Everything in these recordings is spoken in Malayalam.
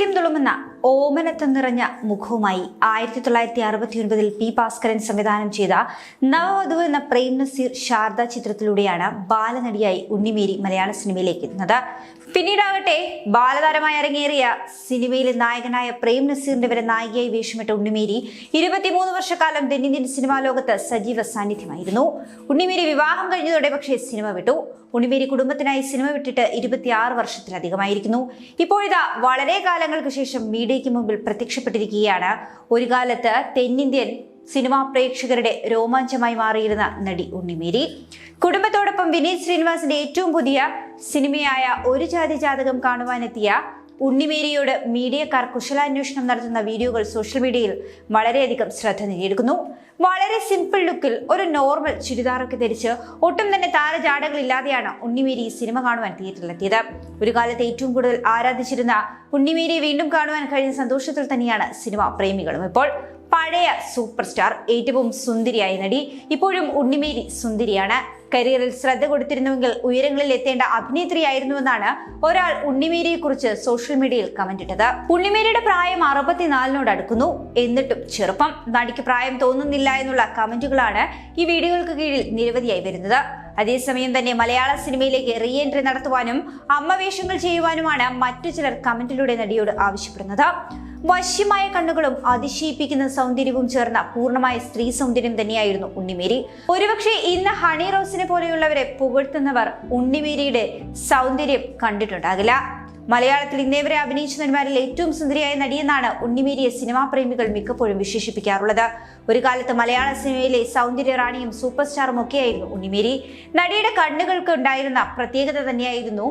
elim de തുളുമുന്ന ഓമനത്വം നിറഞ്ഞ മുഖവുമായി ആയിരത്തി തൊള്ളായിരത്തി അറുപത്തി ഒൻപതിൽ പി ഭാസ്കരൻ സംവിധാനം ചെയ്ത നവവധു എന്ന പ്രേം നസീർ ശാരദ ചിത്രത്തിലൂടെയാണ് ബാലനടിയായി ഉണ്ണിമേരി മലയാള സിനിമയിലേക്ക് എത്തുന്നത്. പിന്നീടാകട്ടെ ബാലതാരമായി അരങ്ങേറിയ സിനിമയിലെ നായകനായ പ്രേം നസീറിന്റെ വരെ നായികയായി വേഷമിട്ട ഉണ്ണിമേരി ഇരുപത്തിമൂന്ന് വർഷക്കാലം തെന്നിന്ത്യൻ സിനിമാ ലോകത്ത് സജീവ സാന്നിധ്യമായിരുന്നു. ഉണ്ണിമേരി വിവാഹം കഴിഞ്ഞതോടെ പക്ഷേ സിനിമ വിട്ടു. ഉണ്ണിമേരി കുടുംബത്തിനായി സിനിമ വിട്ടിട്ട് ഇരുപത്തിയാറ് വർഷത്തിലധികമായിരിക്കുന്നു. ഇപ്പോഴിതാ വളരെ കാലങ്ങൾക്ക് ശേഷം മീഡിയയ്ക്ക് മുമ്പിൽ പ്രത്യക്ഷപ്പെട്ടിരിക്കുകയാണ്. ഒരു കാലത്ത് തെന്നിന്ത്യൻ സിനിമാ പ്രേക്ഷകരുടെ രോമാഞ്ചമായി മാറിയിരുന്ന നടി ഉണ്ണിമേരി. കുടുംബത്തോടൊപ്പം വിനീത് ശ്രീനിവാസിന്റെ ഏറ്റവും പുതിയ സിനിമയായ ഒരു ജാതി ജാതകം കാണുവാനെത്തിയ ഉണ്ണിമേരിയോട് മീഡിയക്കാർ കുശലാന്വേഷണം നടത്തുന്ന വീഡിയോകൾ സോഷ്യൽ മീഡിയയിൽ വളരെയധികം ശ്രദ്ധ നേടിയെടുക്കുന്നു. വളരെ സിമ്പിൾ ലുക്കിൽ ഒരു നോർമൽ ചുരിദാറൊക്കെ ധരിച്ച് ഒട്ടും തന്നെ താരജാടകളില്ലാതെയാണ് ഉണ്ണിമേരി സിനിമ കാണുവാൻ തിയേറ്ററിലെത്തിയത്. ഒരു കാലത്ത് ഏറ്റവും കൂടുതൽ ആരാധിച്ചിരുന്ന ഉണ്ണിമേരിയെ വീണ്ടും കാണുവാൻ കഴിഞ്ഞ സന്തോഷത്തിൽ തന്നെയാണ് സിനിമ പ്രേമികളും ഇപ്പോൾ. പഴയ സൂപ്പർ സ്റ്റാർ ഏറ്റവും സുന്ദരിയായ നടി ഇപ്പോഴും ഉണ്ണിമേരി സുന്ദരിയാണ്. കരിയറിൽ ശ്രദ്ധ കൊടുത്തിരുന്നുവെങ്കിൽ ഉയരങ്ങളിൽ എത്തേണ്ട അഭിനേത്രിയായിരുന്നുവെന്നാണ് ഒരാൾ ഉണ്ണിമേരിയെ കുറിച്ച് സോഷ്യൽ മീഡിയയിൽ കമന്റ് ഇട്ടത്. ഉണ്ണിമേരിയുടെ പ്രായം അറുപത്തിനാലിനോട് അടുക്കുന്നു. എന്നിട്ടും ചെറുപ്പം. നടിക്ക് പ്രായം തോന്നുന്നില്ല എന്നുള്ള കമന്റുകളാണ് ഈ വീഡിയോകൾക്ക് കീഴിൽ നിരവധിയായി വരുന്നത്. അതേസമയം തന്നെ മലയാള സിനിമയിലേക്ക് റീ എൻട്രി നടത്തുവാനും അമ്മവേഷങ്ങൾ ചെയ്യുവാനുമാണ് മറ്റു ചിലർ കമന്റിലൂടെ നടിയോട് ആവശ്യപ്പെടുന്നത്. വശ്യമായ കണ്ണുകളും അതിശയിപ്പിക്കുന്ന സൗന്ദര്യവും ചേർന്ന പൂർണമായ സ്ത്രീ സൗന്ദര്യം തന്നെയായിരുന്നു ഉണ്ണിമേരി. ഒരുപക്ഷെ ഇന്ന് ഹണി റോസിനെ പോലെയുള്ളവരെ പുകഴ്ത്തുന്നവർ ഉണ്ണിമേരിയുടെ സൗന്ദര്യം കണ്ടിട്ടുണ്ടാകില്ല. മലയാളത്തിൽ ഇന്നേവരെ അഭിനയിച്ച നടിമാരിൽ ഏറ്റവും സുന്ദരിയായ നടിയെന്നാണ് ഉണ്ണിമേരിയെ സിനിമാ പ്രേമികൾ മിക്കപ്പോഴും വിശേഷിപ്പിക്കാറുള്ളത്. ഒരു കാലത്ത് മലയാള സിനിമയിലെ സൗന്ദര്യ റാണിയും സൂപ്പർ സ്റ്റാറും ഒക്കെയായിരുന്നു ഉണ്ണിമേരി. നടിയുടെ കണ്ണുകൾക്ക് ഉണ്ടായിരുന്ന പ്രത്യേകത തന്നെയായിരുന്നു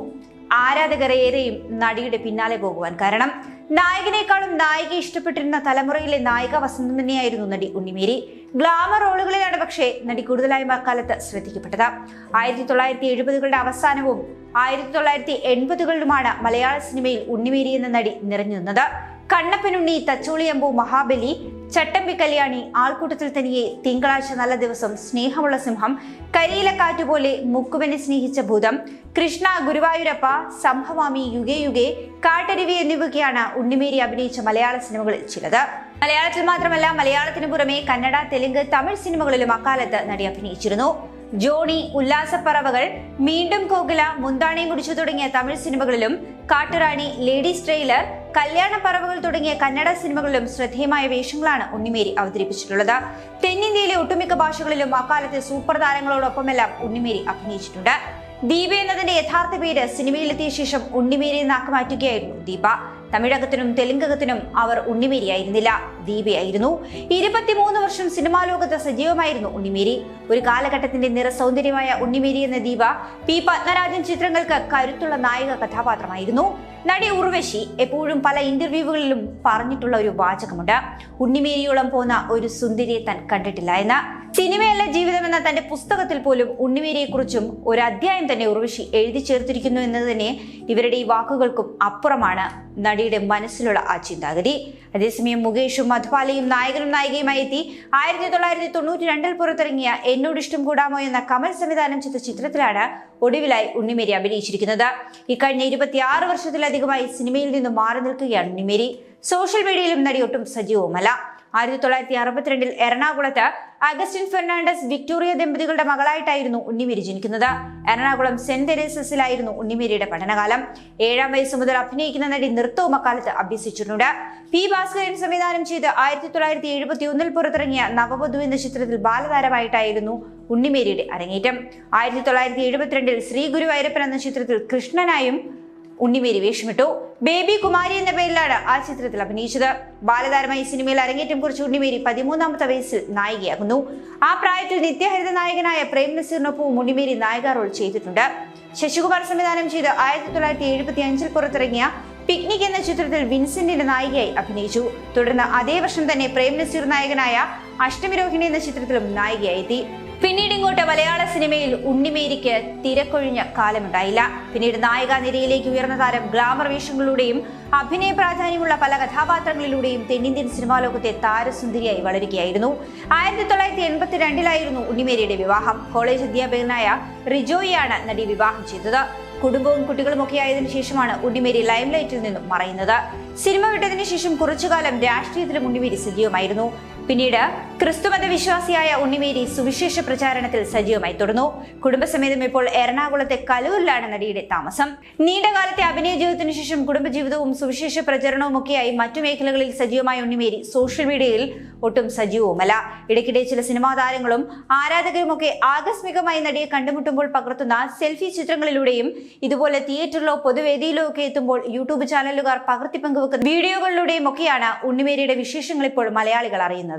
ആരാധകരേറെയും നടിയുടെ പിന്നാലെ പോകുവാൻ. കാരണം നായകനേക്കാളും നായിക ഇഷ്ടപ്പെട്ടിരുന്ന തലമുറയിലെ നായിക വസന്തം തന്നെയായിരുന്നു നടി ഉണ്ണിമേരി. ഗ്ലാമർ റോളുകളിലാണ് പക്ഷേ നടി കൂടുതലായും അക്കാലത്ത് ശ്രദ്ധിക്കപ്പെട്ടത്. ആയിരത്തി തൊള്ളായിരത്തി എഴുപതുകളുടെ അവസാനവും ആയിരത്തി തൊള്ളായിരത്തി എൺപതുകളിലുമാണ് മലയാള സിനിമയിൽ ഉണ്ണിമേരി എന്ന നടി നിറഞ്ഞു നിന്നത്. കണ്ണപ്പനുണ്ണി തച്ചോളിയമ്പു മഹാബലി ചട്ടമ്പി കല്യാണി ആൾക്കൂട്ടത്തിൽ തനിയെ തിങ്കളാഴ്ച നല്ല ദിവസം സ്നേഹമുള്ള സിംഹം കരിയില കാറ്റുപോലെ മുക്കുവനെ സ്നേഹിച്ച ഭൂതം കൃഷ്ണ ഗുരുവായൂരപ്പ സംഭവാമി യുഗേ യുഗേ കാട്ടരുവി എന്നിവയൊക്കെയാണ് ഉണ്ണിമേരി അഭിനയിച്ച മലയാള സിനിമകളിൽ ചിലത്. മലയാളത്തിൽ മാത്രമല്ല മലയാളത്തിന് പുറമെ കന്നഡ തെലുങ്ക് തമിഴ് സിനിമകളിലും അക്കാലത്ത് നടി അഭിനയിച്ചിരുന്നു. ജോണി ഉല്ലാസപ്പറവകൾ മീണ്ടും കോകില മുന്താണി മുടിച്ചു തുടങ്ങിയ തമിഴ് സിനിമകളിലും കാട്ടുറാണി ലേഡീസ് ട്രെയിലർ കല്യാണ പറവകൾ തുടങ്ങിയ കന്നഡ സിനിമകളിലും ശ്രദ്ധേയമായ വേഷങ്ങളാണ് ഉണ്ണിമേരി അവതരിപ്പിച്ചിട്ടുള്ളത്. തെന്നിന്ത്യയിലെ ഒട്ടുമിക്ക ഭാഷകളിലും അക്കാലത്തെ സൂപ്പർ താരങ്ങളോടൊപ്പമെല്ലാം ഉണ്ണിമേരി അഭിനയിച്ചിട്ടുണ്ട്. ദീപ എന്നതിന്റെ യഥാർത്ഥ പേര് സിനിമയിലെത്തിയ ശേഷം ഉണ്ണിമേരി എന്നാക്കി മാറ്റുകയായിരുന്നു ദീപ. തമിഴകത്തിനും തെലുങ്കകത്തിനും അവർ ഉണ്ണിമേരിയായിരുന്നില്ല. ദീപയായിരുന്നു ഇരുപത്തിമൂന്ന് വർഷം സിനിമാ ലോകത്ത് സജീവമായിരുന്നു ഉണ്ണിമേരി. ഒരു കാലഘട്ടത്തിന്റെ നിറസൗന്ദര്യമായ ഉണ്ണിമേരി എന്ന ദീപ പി. പത്മരാജൻ ചിത്രങ്ങൾക്ക് കരുത്തുള്ള നായിക കഥാപാത്രമായിരുന്നു. നടി ഉർവശി എപ്പോഴും പല ഇന്റർവ്യൂകളിലും പറഞ്ഞിട്ടുള്ള ഒരു വാചകമുണ്ട്. ഉണ്ണിമേരിയോളം പോന്ന ഒരു സുന്ദരിയെ താൻ കണ്ടിട്ടില്ല എന്ന് സിനിമയല്ല ജീവിതം എന്ന തന്റെ പുസ്തകത്തിൽ പോലും ഉണ്ണിമേരിയെക്കുറിച്ചും ഒരു അധ്യായം തന്നെ ഉർവശി എഴുതി ചേർത്തിരിക്കുന്നു എന്നത് തന്നെ ഇവരുടെ ഈ വാക്കുകൾക്കും അപ്പുറമാണ് നടിയുടെ മനസ്സിലുള്ള ആ ചിന്താഗതി. അതേസമയം മുകേഷും മധുപാലയും നായകനും നായികയുമായി എത്തി. ആയിരത്തി തൊള്ളായിരത്തി തൊണ്ണൂറ്റി രണ്ടിൽ പുറത്തിറങ്ങിയ എന്നോട് ഇഷ്ടം കൂടാമോ എന്ന കമൽ സംവിധാനം ചെയ്ത ചിത്രത്തിലാണ് ഒടുവിലായി ഉണ്ണിമേരി അഭിനയിച്ചിരിക്കുന്നത്. ഇക്കഴിഞ്ഞ ഇരുപത്തിയാറ് വർഷത്തിലധികമായി സിനിമയിൽ നിന്നും മാറി നിൽക്കുകയാണ് ഉണ്ണിമേരി. സോഷ്യൽ മീഡിയയിലും നടി ഒട്ടും സജീവവുമല്ല. ആയിരത്തി തൊള്ളായിരത്തി അറുപത്തിരണ്ടിൽ എറണാകുളത്ത് അഗസ്റ്റിൻ ഫെർണാണ്ടസ് വിക്ടോറിയ ദമ്പതികളുടെ മകളായിട്ടായിരുന്നു ഉണ്ണിമേരി ജനിക്കുന്നത് എറണാകുളം സെന്റ് തെരേസസിലായിരുന്നു ഉണ്ണിമേരിയുടെ പഠനകാലം. ഏഴാം വയസ്സ് മുതൽ അഭിനയിക്കുന്ന നടി നൃത്തവും അക്കാലത്ത് അഭ്യസിച്ചിട്ടുണ്ട്. പി ഭാസ്കരൻ സംവിധാനം ചെയ്ത് ആയിരത്തി തൊള്ളായിരത്തി എഴുപത്തി ഒന്നിൽ പുറത്തിറങ്ങിയ നവവധു എന്ന ചിത്രത്തിൽ ബാലതാരമായിട്ടായിരുന്നു ഉണ്ണിമേരിയുടെ അരങ്ങേറ്റം. ആയിരത്തി തൊള്ളായിരത്തി എഴുപത്തിരണ്ടിൽ ശ്രീ ഗുരുവായൂരപ്പൻ എന്ന ചിത്രത്തിൽ കൃഷ്ണനായും ഉണ്ണിമേരി വേഷമിട്ടു. ബേബി കുമാരി എന്ന പേരിലാണ് ആ ചിത്രത്തിൽ അഭിനയിച്ചത്. ബാലതാരമായി സിനിമയിൽ അരങ്ങേറ്റം കുറിച്ച് ഉണ്ണിമേരി പതിമൂന്നാമത്തെ വയസ്സിൽ നായികയാകുന്നു. ആ പ്രായത്തിൽ നിത്യഹരിത നായകനായ പ്രേം നസീറിനൊപ്പവും ഉണ്ണിമേരി നായിക റോൾ ചെയ്തിട്ടുണ്ട്. ശശികുമാർ സംവിധാനം ചെയ്ത് ആയിരത്തി തൊള്ളായിരത്തി എഴുപത്തി അഞ്ചിൽ പുറത്തിറങ്ങിയ പിക്നിക് എന്ന ചിത്രത്തിൽ വിൻസെന്റിന്റെ നായികയായി അഭിനയിച്ചു. തുടർന്ന് അതേ വർഷം തന്നെ പ്രേം നസീർ നായകനായ അഷ്ടമിരോഹിണി എന്ന ചിത്രത്തിലും നായികയായി എത്തി. പിന്നീട് ഇങ്ങോട്ട് മലയാള സിനിമയിൽ ഉണ്ണിമേരിക്ക് തിരക്കൊഴിഞ്ഞ കാലമുണ്ടായില്ല. പിന്നീട് നായിക നിരയിലേക്ക് ഉയർന്ന താരം ഗ്ലാമർ വേഷങ്ങളിലൂടെയും അഭിനയ പ്രാധാന്യമുള്ള പല കഥാപാത്രങ്ങളിലൂടെയും തെന്നിന്ത്യൻ സിനിമാ ലോകത്തെ താരസുന്ദരിയായി വളരുകയായിരുന്നു. ആയിരത്തി തൊള്ളായിരത്തി എൺപത്തി രണ്ടിലായിരുന്നു ഉണ്ണിമേരിയുടെ വിവാഹം. കോളേജ് അധ്യാപകനായ റിജോയിയാണ് നടി വിവാഹം ചെയ്തത്. കുടുംബവും കുട്ടികളും ഒക്കെ ആയതിനു ശേഷമാണ് ഉണ്ണിമേരി ലൈംലൈറ്റിൽ നിന്നും മറയുന്നത്. സിനിമ വിട്ടതിനു ശേഷം കുറച്ചുകാലം രാഷ്ട്രീയത്തിലും ഉണ്ണിമേരി സജീവമായിരുന്നു. പിന്നീട് ക്രിസ്തുമത വിശ്വാസിയായ ഉണ്ണിമേരി സുവിശേഷ പ്രചാരണത്തിൽ സജീവമായി തുടർന്നു. കുടുംബസമേതം ഇപ്പോൾ എറണാകുളത്തെ കലൂരിലാണ് നടിയുടെ താമസം. നീണ്ടകാലത്തെ അഭിനയ ജീവിതത്തിനു ശേഷം കുടുംബജീവിതവും സുവിശേഷ പ്രചരണവും ഒക്കെയായി മറ്റു മേഖലകളിൽ സജീവമായ ഉണ്ണിമേരി സോഷ്യൽ മീഡിയയിൽ ഒട്ടും സജീവവുമല്ല. ഇടയ്ക്കിടെ ചില സിനിമാ താരങ്ങളും ആരാധകരുമൊക്കെ ആകസ്മികമായി നടിയെ കണ്ടുമുട്ടുമ്പോൾ പകർത്തുന്ന സെൽഫി ചിത്രങ്ങളിലൂടെയും ഇതുപോലെ തിയേറ്ററിലോ പൊതുവേദിയിലോ ഒക്കെ എത്തുമ്പോൾ യൂട്യൂബ് ചാനലുകാർ പകർത്തി പങ്കുവെക്കുന്ന വീഡിയോകളിലൂടെയും ഒക്കെയാണ് ഉണ്ണിമേരിയുടെ വിശേഷങ്ങൾ ഇപ്പോൾ മലയാളികൾ അറിയുന്നത്.